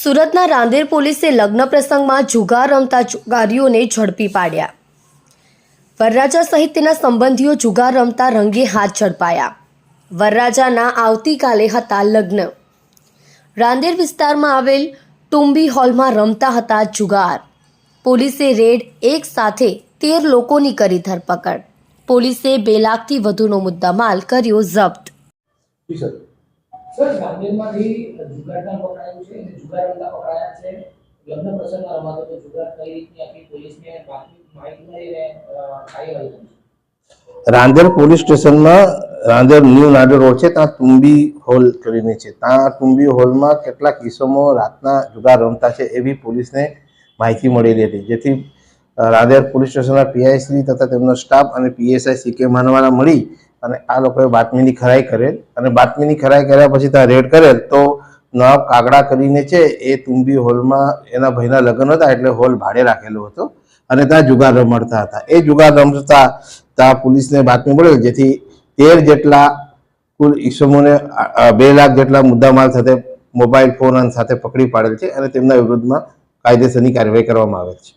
સુરતના રાંદેર પોલીસે લગ્ન પ્રસંગમાં જુગાર રમતા જુગારીઓને ઝડપી પાડ્યા. વરરાજા સહિત તેના સંબંધીઓ જુગાર રમતા રંગે હાથ ઝડપાયા. વરરાજાના આવતીકાલે હતા લગ્ન. રાંદેર વિસ્તારમાં આવેલ ટુંબી હોલમાં રમતા હતા જુગાર. પોલીસે રેડ એક સાથે તેર લોકોની કરી ધરપકડ. પોલીસે બે લાખથી વધુનો મુદ્દામાલ કર્યો જપ્ત. મળી રાંદેર પોલીસ સ્ટેશનમાં રાંદેર ન્યૂ નાડર રોડ છે ત્યાં તુંબી હોલ કરીને છે. ત્યાં તુંબી હોલમાં કેટલાક કિસ્સામાં રાતના જુગાર રમતા છે એવી પોલીસને માહિતી મળેલી હતી જેથી અ, રાંદેર પોલીસ સ્ટેશનના પીઆઈસી તથા તેમનો સ્ટાફ અને પીએસઆઈ સીકે માનવાના મળી અને આ લોકોએ બાતમીની ખરાઈ કરેલ અને બાતમીની ખરાઈ કર્યા પછી ત્યાં રેડ કરેલ તો નવાબ કાગડા કરીને છે એ તુંબી હોલમાં એના ભાઈના લગ્ન હતા એટલે હોલ ભાડે રાખેલો હતો અને ત્યાં જુગાર રમડતા હતા. એ જુગાર રમતા ત્યાં પોલીસને બાતમી મળેલ જેથી તેર જેટલા કુલ ઈસમોને બે લાખ જેટલા મુદ્દામાલ સાથે મોબાઈલ ફોન સાથે પકડી પાડેલ છે અને તેમના વિરુદ્ધમાં કાયદેસરની કાર્યવાહી કરવામાં આવેલ છે.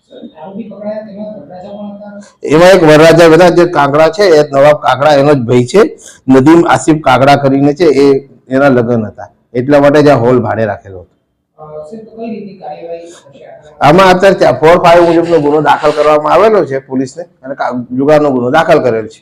એમાં એક વરરાજા બધા જે કાંકડા છે એ નવાબ કાંકડા એનો જ ભાઈ છે નદીમ આસિફ કાંકડા કરીને છે એ એના લગ્ન હતા. એટલા માટે જ આ હોલ ભાડે રાખેલો હતો? આમાં અત્યારે ફોર ફાઈવ મુજબનો ગુનો દાખલ કરવામાં આવેલો છે પોલીસને અને જુગારનો ગુનો દાખલ કરેલ છે.